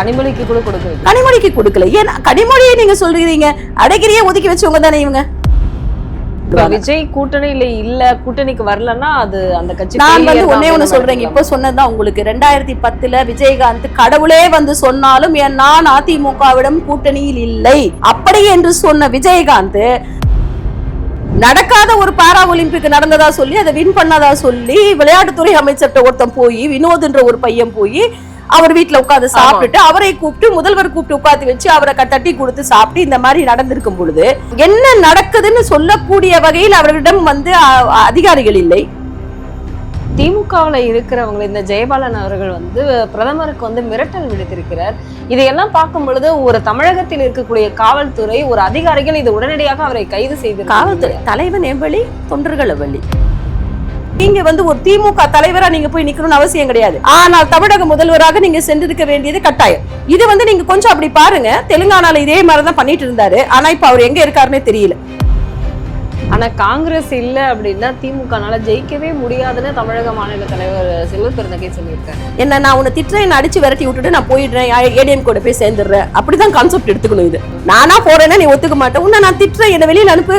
கனிமொழிக்கு கூட கொடுக்கல. கனிமொழிக்கு கொடுக்கல. ஏன் கனிமொழியை நீங்க சொல்றீங்க? அடைகிரியே ஒதுக்கி வச்சவங்க தானே இவங்க? விஜய் கூட்டணியில இல்ல கூட்டணிக்கு வரலன்னா அது அந்த கட்சி நான் வந்து ஒன்னே ஒண்ணு நம்ம இப்ப சொன்னதுதான் உங்களுக்கு. ரெண்டாயிரத்தி பத்துல விஜயகாந்த் கடவுளே வந்து சொன்னாலும் நான் அதிமுகவிடம் கூட்டணியில் இல்லை? அப்படி என்று சொன்ன விஜயகாந்த் நடக்காத ஒரு பாரா ஒலிம்பிக் நடந்ததா சொல்லி அதை வின் பண்ணதா சொல்லி விளையாட்டுத்துறை அமைச்சர்கிட்ட ஒருத்தன் போய் வினோத்ன்ற ஒரு பையன் போய் அவர் வீட்ல உட்கார்ந்து சாப்பிட்டுட்டு அவரை கூப்பிட்டு முதல்வர் கூப்பிட்டு உட்கார்ந்து வச்சு அவரை தட்டி கொடுத்து சாப்பிட்டு இந்த மாதிரி நடந்திருக்கும் பொழுது என்ன நடக்குதுன்னு சொல்லக்கூடிய வகையில் அவர்களிடம் வந்து அதிகாரிகள் இல்லை. திமுகவுல இருக்கிறவங்க இந்த ஜெயபாலன் அவர்கள் வந்து பிரதமருக்கு வந்து மிரட்டல் விடுத்திருக்கிறார். இதையெல்லாம் பார்க்கும் பொழுது ஒரு தமிழகத்தில் இருக்கக்கூடிய காவல்துறை ஒரு அதிகாரிகள் இது உடனடியாக அவரை கைது செய்து காவல்துறை தலைவன் எவ்வளி தொண்டர்கள் எவ்வளி? நீங்க வந்து ஒரு திமுக தலைவரா நீங்க போய் நிக்கணும்னு அவசியம் கிடையாது. ஆனால் தமிழக முதல்வராக நீங்க சென்றிருக்க வேண்டியது கட்டாயம். இது வந்து நீங்க கொஞ்சம் அப்படி பாருங்க. தெலுங்கானால இதே மாதிரி தான் பண்ணிட்டு இருந்தாரு. ஆனா இப்ப அவர் எங்க இருக்காருன்னே தெரியல. ஆனா காங்கிரஸ் இல்ல அப்படின்னா திமுகனால ஜெயிக்கவே முடியாதுன்னு தமிழக மாநில தலைவர் செல்வ பெருந்தகை சொல்லியிருக்காரு. என்ன நான் உன்னை திட்டுறேன் அடிச்சு விரட்டி விட்டுட்டு நான் போயிடுறேன் ஏடிஎம் கூட போய் சேர்ந்துடுறேன். அப்படிதான் கான்செப்ட் எடுத்துக்கணும் இது. நானா போறேன்னா நீ ஒத்துக்க மாட்டேன் உன்னை நான் திட்டுறேன் என்ன வெளியில அனுப்பு.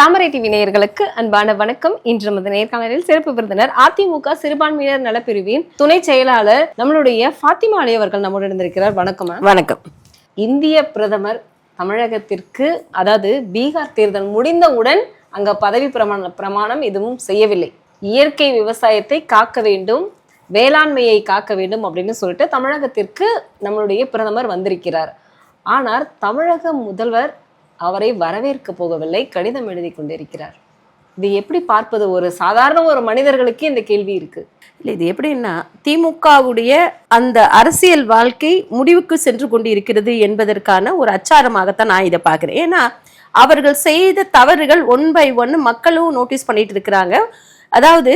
தாமரை டிவி நேயர்களுக்கு அன்பான வணக்கம். இன்று நமது நேர்காணலில் சிறப்பு விருந்தினர் அதிமுக சிறுபான்மையினர் நலப்பிரிவின் துணை செயலாளர் நம்மளுடைய ஃபாத்திமா அலி அவர்கள் நம்முடன் இருந்திருக்கிறார் வணக்கம். வணக்கம். இந்திய பிரதமர் தமிழகத்திற்கு அதாவது பீகார் தேர்தல் முடிந்தவுடன் அங்க பதவி பிரமாண பிரமாணம் எதுவும் செய்யவில்லை. இயற்கை விவசாயத்தை காக்க வேண்டும் வேளாண்மையை காக்க வேண்டும் அப்படின்னு சொல்லிட்டு தமிழகத்திற்கு நம்மளுடைய பிரதமர் வந்திருக்கிறார். ஆனால் தமிழக முதல்வர் அவரை வரவேற்க போகவில்லை கடிதம் எழுதி கொண்டிருக்கிறார். இது எப்படி பார்ப்பது? ஒரு சாதாரண ஒரு மனிதர்களுக்கு இந்த கேள்வி இருக்கு. இல்லை இது எப்படின்னா திமுகவுடைய அந்த அரசியல் வாழ்க்கை முடிவுக்கு சென்று கொண்டு இருக்கிறது என்பதற்கான ஒரு அச்சாரமாகத்தான் நான் இதை பார்க்குறேன். ஏன்னா அவர்கள் செய்த தவறுகள் ஒன் பை ஒன் மக்களும் நோட்டீஸ் பண்ணிட்டு இருக்கிறாங்க. அதாவது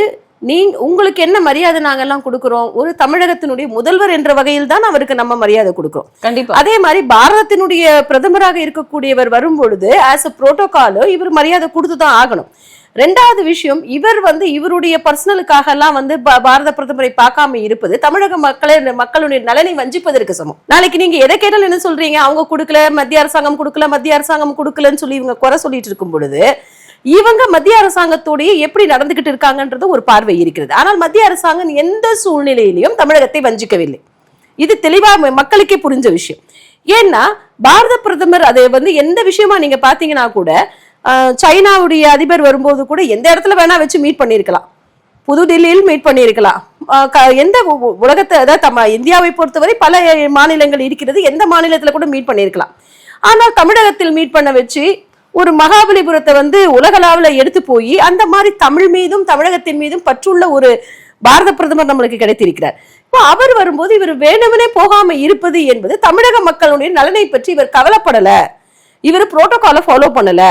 நீங்க உங்களுக்கு என்ன மரியாதை நாங்கெல்லாம் கொடுக்குறோம்? ஒரு தமிழகத்தினுடைய முதல்வர் என்ற வகையில் தான் அவருக்கு நம்ம மரியாதை கொடுக்குறோம். கண்டிப்பா. அதே மாதிரி பாரதத்தினுடைய பிரதமராக இருக்கக்கூடியவர் வரும்பொழுது ஆஸ் அ புரோட்டோகாலோ இவர் மரியாதை கொடுத்து தான் ஆகணும். ரெண்டாவது விஷயம் இவர் வந்து இவருடைய பர்சனலுக்காக எல்லாம் வந்து பாரத பிரதமரை பார்க்காம இருப்பது தமிழக மக்களை மக்களுடைய நலனை வஞ்சிப்பதற்கு சமம். நாளைக்கு நீங்க எதை கேட்டாலும் என்ன சொல்றீங்க? அவங்க கொடுக்கல மத்திய அரசாங்கம் கொடுக்கல மத்திய அரசாங்கம் கொடுக்கலன்னு சொல்லி இவங்க குறை சொல்லிட்டு இருக்கும் பொழுது இவங்க மத்திய அரசாங்கத்தோடைய எப்படி நடந்துகிட்டு இருக்காங்கன்றது ஒரு பார்வை இருக்கிறது. ஆனால் மத்திய அரசாங்கம் எந்த சூழ்நிலையிலையும் தமிழகத்தை வஞ்சிக்கவில்லை. இது தெளிவா மக்களுக்கே புரிஞ்ச விஷயம். ஏன்னா பாரத பிரதமர் அதை வந்து எந்த விஷயமா நீங்க பாத்தீங்கன்னா கூட சைனாவுடைய அதிபர் வரும்போது கூட எந்த இடத்துல வேணா வச்சு மீட் பண்ணியிருக்கலாம். புதுடெல்லியில் மீட் பண்ணியிருக்கலாம். க- எந்த உலகத்தை அதாவது தம் இந்தியாவை பொறுத்தவரை பல மாநிலங்கள் இருக்கிறது எந்த மாநிலத்தில் கூட மீட் பண்ணியிருக்கலாம். ஆனால் தமிழகத்தில் மீட் பண்ண வச்சு ஒரு மகாபலிபுரத்தை வந்து உலகளாவுல எடுத்து போய் அந்த மாதிரி தமிழ் மீதும் தமிழகத்தின் மீதும் பற்றுள்ள ஒரு பாரத பிரதமர் நம்மளுக்கு கிடைத்திருக்கிறார். இப்போ அவர் வரும்போது இவர் வேணுமனே போகாம இருப்பது என்பது தமிழக மக்களுடைய நலனை பற்றி இவர் கவலைப்படல. இவர் புரோட்டோகாலை ஃபாலோ பண்ணல.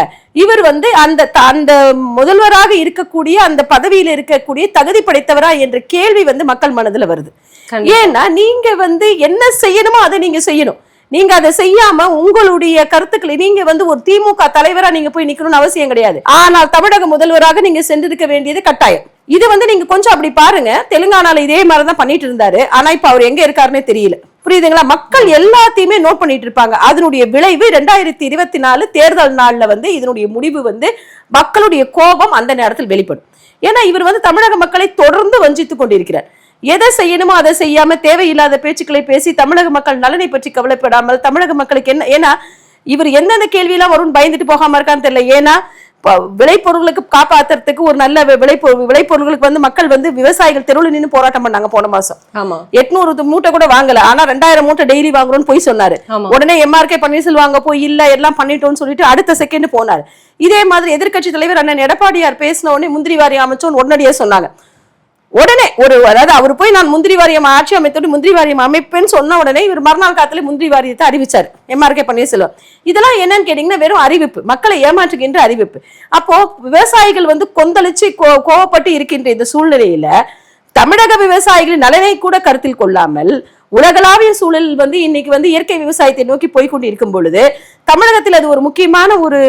இவர் வந்து அந்த அந்த முதல்வராக இருக்கக்கூடிய அந்த பதவியில இருக்கக்கூடிய தகுதி படைத்தவரா என்ற கேள்வி வந்து மக்கள் மனதுல வருது. ஏன்னா நீங்க வந்து என்ன செய்யணுமோ அதை நீங்க செய்யணும். நீங்க அதை செய்யாம உங்களுடைய கருத்துக்களை நீங்க வந்து ஒரு திமுக தலைவரா நீங்க போய் நிக்கணும்னு அவசியம் கிடையாது. ஆனால் தமிழக முதல்வராக நீங்க சென்றிருக்க வேண்டியது கட்டாயம். இது வந்து நீங்க கொஞ்சம் அப்படி பாருங்க. தெலுங்கானால இதே மாதிரி தான் பண்ணிட்டு இருந்தாரு. ஆனா இப்ப அவர் எங்க இருக்காருன்னே தெரியல. புரியுதுங்களா? மக்கள் எல்லாத்தையுமே நோட் பண்ணிட்டு இருப்பாங்க. அதனுடைய விளைவு ரெண்டாயிரத்தி இருபத்தி நாலு தேர்தல் நாள்ல வந்து இதனுடைய முடிவு வந்து மக்களுடைய கோபம் அந்த நேரத்தில் வெளிப்படும். ஏன்னா இவர் வந்து தமிழக மக்களை தொடர்ந்து வஞ்சித்துக் கொண்டிருக்கிறார். எதை செய்யணுமோ அதை செய்யாம தேவையில்லாத பேச்சுக்களை பேசி தமிழக மக்கள் நலனை பற்றி கவலைப்படாமல் தமிழக மக்களுக்கு என்ன ஏன்னா இவர் எந்தெந்த கேள்வியெல்லாம் வரும்னு பயந்துட்டு போகாம இருக்கான்னு தெரியல. ஏன்னா விளைபொருள்களுக்கு காப்பாத்துறதுக்கு ஒரு நல்ல வி- விளைபொருள் விளைபொருள்களுக்கு வந்து மக்கள் வந்து விவசாயிகள் தெருவில் நின்று போராட்டம் பண்ணாங்க போன மாசம். ஆமா. எட்நூறு மூட்டை கூட வாங்கல. ஆனா ரெண்டாயிரம் மூட்டை டெய்லி வாங்குறோம்னு போய் சொன்னாரு. உடனே எம்ஆர்கே பன்னீர்செல்வம் போய் இல்ல எல்லாம் பண்ணிட்டோம்னு சொல்லிட்டு அடுத்த செகண்ட் போனாரு. இதே மாதிரி எதிர்க்கட்சி தலைவர் அண்ணன் எடப்பாடியார் பேசின உடனே முந்திரி வாரி அமைச்சோன்னு உடனடியே சொன்னாங்க. உடனே ஒரு அதாவது அவர் போய் நான் முந்திரி வாரியம் ஆட்சி அமைத்தோடு முந்திரி வாரியம் அமைப்பேன்னு சொன்ன உடனே இவர் மறுநாள் காலத்துல முந்திரி வாரியத்தை அறிவிச்சார். M R K Panneerselvam. இதெல்லாம் என்னன்னு கேட்டீங்கன்னா வெறும் அறிவிப்பு. மக்களை ஏமாற்றுகின்ற அறிவிப்பு. அப்போ விவசாயிகள் வந்து கொந்தளிச்சு கோ- கோவப்பட்டு இருக்கின்ற இந்த சூழ்நிலையில தமிழக விவசாயிகளின் நலனை கூட கருத்தில் கொள்ளாமல் உலகளாவிய சூழலில் வந்து இன்னைக்கு வந்து இயற்கை விவசாயத்தை நோக்கி போய்க்கொண்டு இருக்கும் பொழுது தமிழகத்தில் அது ஒரு முக்கியமான ஒரு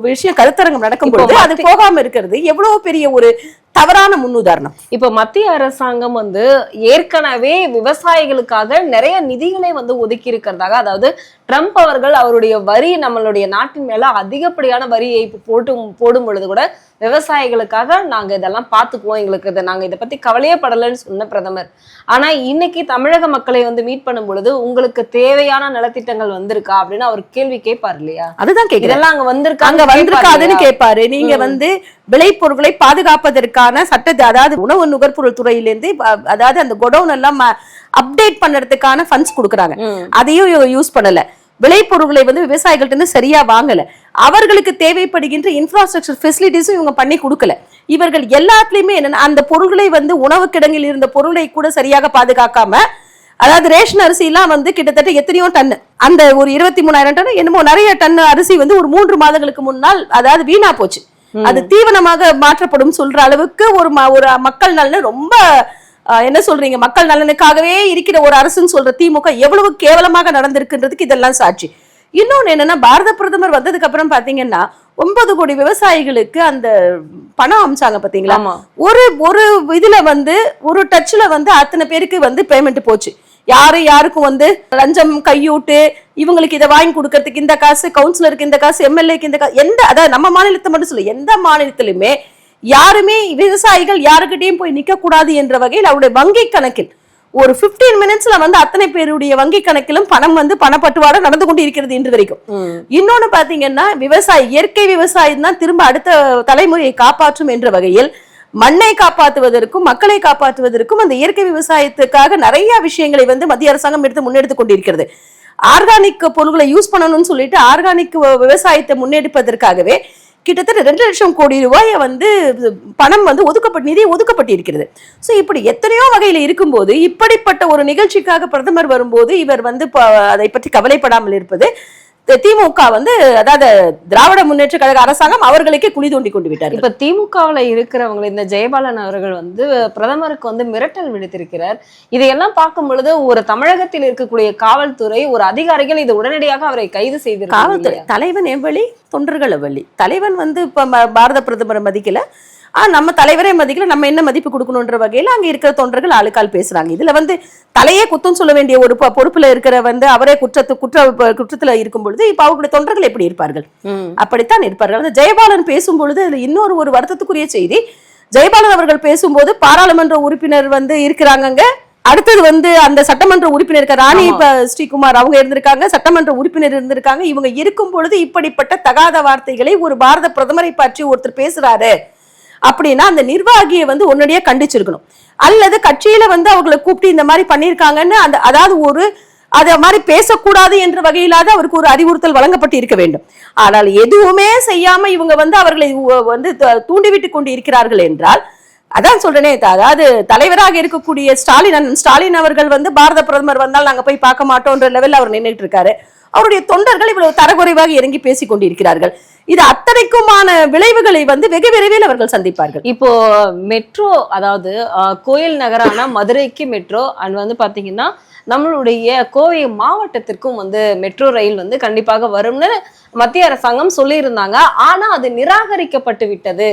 விஷயம் கருத்தரங்கம் நடக்கும் பொழுது அது போகாம இருக்கிறது. எவ்வளவு பெரிய ஒரு தவறான முன்னுதாரணம். இப்ப மத்திய அரசாங்கம் வந்து ஏற்கனவே விவசாயிகளுக்காக நிறைய நிதிகளை வந்து ஒதுக்கி இருக்கிறதாக அதாவது ட்ரம்ப் அவர்கள் அவருடைய வரி நம்மளுடைய நாட்டின் மேல அதிகப்படியான வரியை போட்டு போடும் பொழுது கூட விவசாயிகளுக்காக நாங்க இதெல்லாம் பார்த்துக்குவோம் எங்களுக்கு இதை நாங்க இதை பத்தி கவலையே படலைன்னு சொன்ன பிரதமர். ஆனா இன்னைக்கு தமிழக மக்களை வந்து மீட் பண்ணும் பொழுது உங்களுக்கு தேவையான நலத்திட்டங்கள் வந்திருக்கா? அப்படின்னு அவர் கேள்வி கேட்பார் இல்லையா? அதுதான் இதெல்லாம் அங்க வந்திருக்கா அங்க வந்திருக்காதுன்னு கேட்பாரு. நீங்க வந்து விளைபொருட்களை பாதுகாப்பதற்கான சட்டத்தை அதாவது உணவு நுகர்பொருள் துறையிலிருந்து அதாவது அந்த குடோன் எல்லாம் அப்டேட் பண்றதுக்கான ஃபண்ட்ஸ் கொடுக்குறாங்க. அதையும் யூஸ் பண்ணல. விளைபொருட்களை வந்து விவசாயிகள்ட்ட இருந்து சரியா வாங்கல. அவர்களுக்கு தேவைப்படுகின்ற இன்ஃப்ராஸ்ட்ரக்சர் ஃபெசிலிட்டிஸும் இவங்க பண்ணி கொடுக்கல. இவர்கள் எல்லாத்துலயுமே என்னன்னா அந்த பொருள்களை வந்து உணவு கிடங்கில் இருந்த பொருளை கூட சரியாக பாதுகாக்காம அதாவது ரேஷன் அரிசி எல்லாம் வந்து கிட்டத்தட்ட எத்தனையோ டன் அந்த ஒரு இருபத்தி மூணாயிரம் டன் என்னமோ நிறைய டன் அரிசி வந்து ஒரு மூன்று மாதங்களுக்கு முன்னால் அதாவது வீணா போச்சு. அது தீவனமாக மாற்றப்படும் சொல்ற அளவுக்கு ஒரு ஒரு மக்கள் நலன் ரொம்ப என்ன சொல்றீங்க? மக்கள் நலனுக்காகவே இருக்கிற ஒரு அரசுன்னு சொல்ற திமுக எவ்வளவு கேவலமாக நடந்திருக்குன்றதுக்கு இதெல்லாம் சாட்சி. இன்னொன்னு என்னன்னா பாரத பிரதமர் வந்ததுக்கு அப்புறம் பாத்தீங்கன்னா ஒன்பது கோடி விவசாயிகளுக்கு அந்த பணம் அமிச்சாங்க பாத்தீங்களா? ஒரு ஒரு இதுல வந்து ஒரு டச்ல வந்து அத்தனை பேருக்கு வந்து பேமெண்ட் போச்சு. யாரு யாருக்கும் வந்து லஞ்சம் கையூட்டு இவங்களுக்கு இதை வாங்கி கொடுக்கறதுக்கு இந்த காசு கவுன்சிலருக்கு இந்த காசு எம்எல்ஏக்கு இந்த காசு எந்த அதாவது நம்ம மாநிலத்தை மட்டும் சொல்ல எந்த மாநிலத்திலுமே யாருமே விவசாயிகள் யாருக்கிட்டையும் போய் நிக்க கூடாது என்ற வகையில் அவருடைய வங்கி கணக்கில் ஒரு 15 மினிட்ஸ்ல வந்து அத்தனை பேருடைய வங்கி கணக்கிலும் பணம் வந்து பணப்பட்டுவாடா நடந்து கொண்டு இருக்கிறது இன்று வரைக்கும். இன்னொன்னு பாத்தீங்கன்னா விவசாயி இயற்கை விவசாயம் தான் திரும்ப அடுத்த தலைமுறையை காப்பாற்றும் என்ற வகையில் மண்ணை காப்பாற்றுவதற்கும் மக்களை காப்பாற்றுவதற்கும் அந்த இயற்கை விவசாயத்துக்காக நிறைய விஷயங்களை வந்து மத்திய அரசாங்கம் எடுத்து முன்னெடுத்து கொண்டிருக்கிறது ஆர்கானிக் பொருட்களை யூஸ் பண்ணணும்னு சொல்லிட்டு ஆர்கானிக் விவசாயத்தை முன்னெடுப்பதற்காகவே கிட்டத்தட்ட ரெண்டு லட்சம் கோடி ரூபாயை வந்து பணம் வந்து ஒதுக்கப்பட்ட நிதி ஒதுக்கப்பட்டிருக்கிறது. ஸோ இப்படி எத்தனையோ வகையில் இருக்கும்போது இப்படிப்பட்ட ஒரு நிகழ்ச்சிக்காக பிரதமர் வரும்போது இவர் வந்து ப- அதை பற்றி கவலைப்படாமல் இருப்பது திமுக வந்து அதாவது திராவிட முன்னேற்ற கழக அரசாங்கம் அவர்களுக்கே குழி தோண்டி கொண்டு விட்டார் இப்ப திமுகவுல இருக்கிறவங்க இந்த ஜெயபாலன் அவர்கள் வந்து பிரதமருக்கு வந்து மிரட்டல் விடுத்திருக்கிறார். இதையெல்லாம் பார்க்கும் பொழுது ஒரு தமிழகத்தில் இருக்கக்கூடிய காவல்துறை ஒரு அதிகாரிகள் இது உடனடியாக அவரை கைது செய்திருக்காங்க காவல்துறை தலைவன் எவ்வளி தொண்டர்கள் எவ்வளி தலைவன் வந்து இப்ப பாரத பிரதமரை மதிக்கல. ஆ நம்ம தலைவரே மதிக்கல நம்ம என்ன மதிப்பு கொடுக்கணுன்ற வகையில அங்க இருக்கிற தொண்டர்கள் ஆளுக்கால் பேசுறாங்க. இதுல வந்து தலையே குத்தம் சொல்ல வேண்டிய ஒரு பொறுப்புல இருக்கிற வந்து அவரே குற்றத்து குற்ற குற்றத்துல இருக்கும் பொழுது இப்ப அவர்களுடைய தொண்டர்கள் எப்படி இருப்பார்கள். அப்படித்தான் இருப்பார்கள். அந்த ஜெயபாலன் பேசும் பொழுது அதுல இன்னொரு ஒரு வருத்தத்துக்குரிய செய்தி. ஜெயபாலன் அவர்கள் பேசும்போது பாராளுமன்ற உறுப்பினர் வந்து இருக்கிறாங்கங்க. அடுத்தது வந்து அந்த சட்டமன்ற உறுப்பினர் இருக்க ராணி ஸ்ரீகுமார் அவங்க இருந்திருக்காங்க. சட்டமன்ற உறுப்பினர் இருந்திருக்காங்க. இவங்க இருக்கும் பொழுது இப்படிப்பட்ட தகாத வார்த்தைகளை ஒரு பாரத பிரதமரை பற்றி ஒருத்தர் பேசுறாரு. அப்படின்னா அந்த நிர்வாகியை வந்து உடனடியா கண்டிச்சிருக்கணும். அல்லது கட்சியில வந்து அவர்களை கூப்பிட்டு இந்த மாதிரி பண்ணியிருக்காங்கன்னு அந்த அதாவது ஒரு அத மாதிரி பேசக்கூடாது என்ற வகையிலாவது அவருக்கு ஒரு அறிவுறுத்தல் வழங்கப்பட்டு இருக்க வேண்டும். ஆனால் எதுவுமே செய்யாம இவங்க வந்து அவர்களை வந்து த- தூண்டிவிட்டு கொண்டு இருக்கிறார்கள் என்றால் அதான் சொல்றேனே அதாவது தலைவராக இருக்கக்கூடிய ஸ்டாலின் ஸ்டாலின் அவர்கள் வந்து பாரத பிரதமர் வந்தால் நாங்க போய் பார்க்க மாட்டோம்ன்ற லெவல்ல அவர் நின்றுட்டு இருக்காரு. அவருடைய தொண்டர்கள் இவ்வளவு தரக்குறைவாக இறங்கி பேசிக் கொண்டிருக்கிறார்கள். இது அத்தனைக்குமான விளைவுகளை வந்து வெகு விரைவில் அவர்கள் சந்திப்பார்கள். இப்போ மெட்ரோ அதாவது கோயில் நகரான மதுரைக்கு மெட்ரோ அண்ட் வந்து பாத்தீங்கன்னா நம்மளுடைய கோவை மாவட்டத்திற்கும் வந்து மெட்ரோ ரயில் வந்து கண்டிப்பாக வரும்னு மத்திய அரசாங்கம் சொல்லியிருந்தாங்க. ஆனா அது நிராகரிக்கப்பட்டு விட்டது.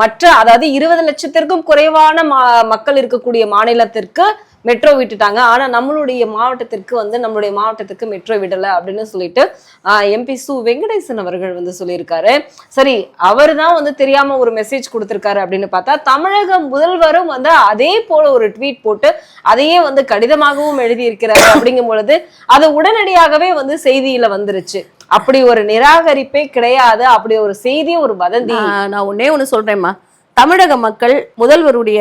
மற்ற அதாவது இருபது லட்சத்திற்கும் குறைவான மக்கள் இருக்கக்கூடிய மாநிலத்திற்கு மெட்ரோ விட்டுட்டாங்க. ஆனா நம்மளுடைய மாவட்டத்திற்கு வந்து நம்மளுடைய மாவட்டத்துக்கு மெட்ரோ விடல அப்படின்னு சொல்லிட்டு எம்பி சு. வெங்கடேசன் அவர்கள் வந்து சொல்லியிருக்காரு. சரி அவர் தான் வந்து தெரியாம ஒரு மெசேஜ் கொடுத்துருக்காரு அப்படின்னு பார்த்தா தமிழக முதல்வரும் வந்து அதே போல ஒரு ட்வீட் போட்டு அதையே வந்து கடிதமாகவும் எழுதியிருக்கிறாரு அப்படிங்கும் பொழுது அது உடனடியாகவே வந்து செய்தியில வந்துருச்சு. அப்படி ஒரு நிராகரிப்பே கிடையாது. அப்படி ஒரு செய்தி ஒரு வதந்தி. நான் நான் ஒன்னே ஒண்ணு சொல்றேம்மா. தமிழக மக்கள் முதல்வருடைய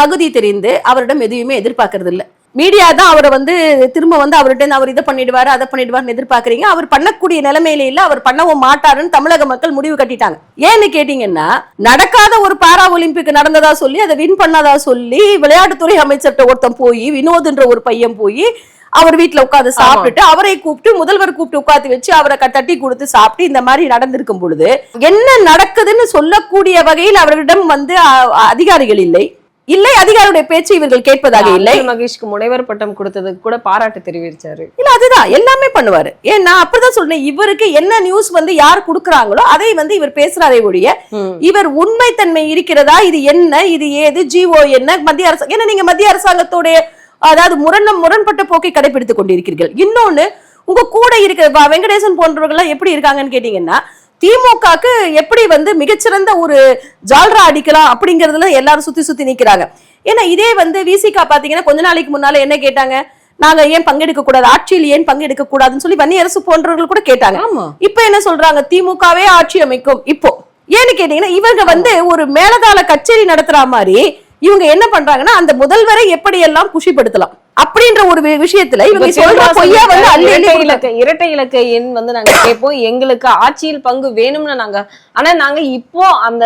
தகுதி தெரிந்து அவரிடம் எதையுமே எதிர்பார்க்கறது இல்ல மீடியா தான் அவரை வந்து திரும்ப வந்து அவர்கிட்ட அவர் இதை பண்ணிடுவாரு அதை பண்ணிடுவாருன்னு எதிர்பார்க்கறீங்க. அவர் பண்ணக்கூடிய நிலைமையில இல்ல அவர் பண்ணவும் மாட்டாருன்னு தமிழக மக்கள் முடிவு கட்டிட்டாங்க. ஏன்னு கேட்டீங்கன்னா நடக்காத ஒரு பாரா ஒலிம்பிக் நடந்ததா சொல்லி அதை வின் பண்ணதா சொல்லி விளையாட்டுத்துறை அமைச்சர்கிட்ட ஒருத்தன் போய் வினோத்ன்ற ஒரு பையன் போய் அவர் வீட்ல உட்கார்ந்து சாப்பிட்டுட்டு அவரை கூப்பிட்டு முதல்வர் கூப்பிட்டு உட்காந்து வச்சு அவரை தட்டி கொடுத்து சாப்பிட்டு இந்த மாதிரி நடந்திருக்கும் பொழுது என்ன நடக்குதுன்னு சொல்லக்கூடிய வகையில் அவர்களிடம் வந்து அதிகாரிகள் இல்லை. இல்லை அதிகாரியுடைய பேச்சு இவர்கள் கேட்பதாக இல்லை. மகேஷ்க்கு முனைவர் பட்டம் கொடுத்ததுக்கு கூட பாராட்டு தெரிவிச்சாரு. இல்ல அதுதான். எல்லாமே பண்ணுவாரு. ஏன்னா அப்படிதான் சொல்றேன். இவருக்கு என்ன நியூஸ் வந்து யார் கொடுக்குறாங்களோ அதை வந்து இவர் பேசுறாரே ஒழிய. இவர் உண்மைத்தன்மை இருக்கிறதா? இது என்ன? இது ஏது? ஜிஓ என்ன? மத்திய அரசு ஏன்னா நீங்க மத்திய அரசாங்கத்தோடைய அதாவது முரண் முரண்பட்ட போக்கை கடைபிடித்துக் கொண்டிருக்கிறீர்கள். இன்னொன்னு உங்க கூட இருக்கிற வெங்கடேசன் போன்றவர்கள் எல்லாம் எப்படி இருக்காங்கன்னு கேட்டீங்கன்னா திமுகக்கு எப்படி வந்து மிகச்சிறந்த ஒரு ஜால்ரா அடிக்கலாம் அப்படிங்கறதுல எல்லாரும் சுத்தி சுத்தி நிக்கிறாங்க. ஏன்னா இதே வந்து விசிகா பாத்தீங்கன்னா கொஞ்ச நாளைக்கு முன்னால என்ன கேட்டாங்க? நாங்க ஏன் பங்கெடுக்க கூடாது? ஆட்சியில் ஏன் பங்கெடுக்க கூடாதுன்னு சொல்லி வன்னியரசு போன்றவர்கள் கூட கேட்டாங்க. இப்ப என்ன சொல்றாங்க? திமுகவே ஆட்சி அமைக்கும். இப்போ ஏன்னு கேட்டீங்கன்னா இவங்க வந்து ஒரு மேலதாள கச்சேரி நடத்துற மாதிரி இவங்க என்ன பண்றாங்கன்னா அந்த முதல்வரை எப்படி எல்லாம் குஷிப்படுத்தலாம்? அப்படின்ற ஒரு விஷயத்துல இவங்க சொல்ற பொய்யா வந்து இரட்டை இலக்க இரட்டை இலக்க எண் வந்து நாங்க கேட்போம். எங்களுக்கு ஆட்சியில் பங்கு வேணும்னு நாங்க ஆனா நாங்க இப்போ அந்த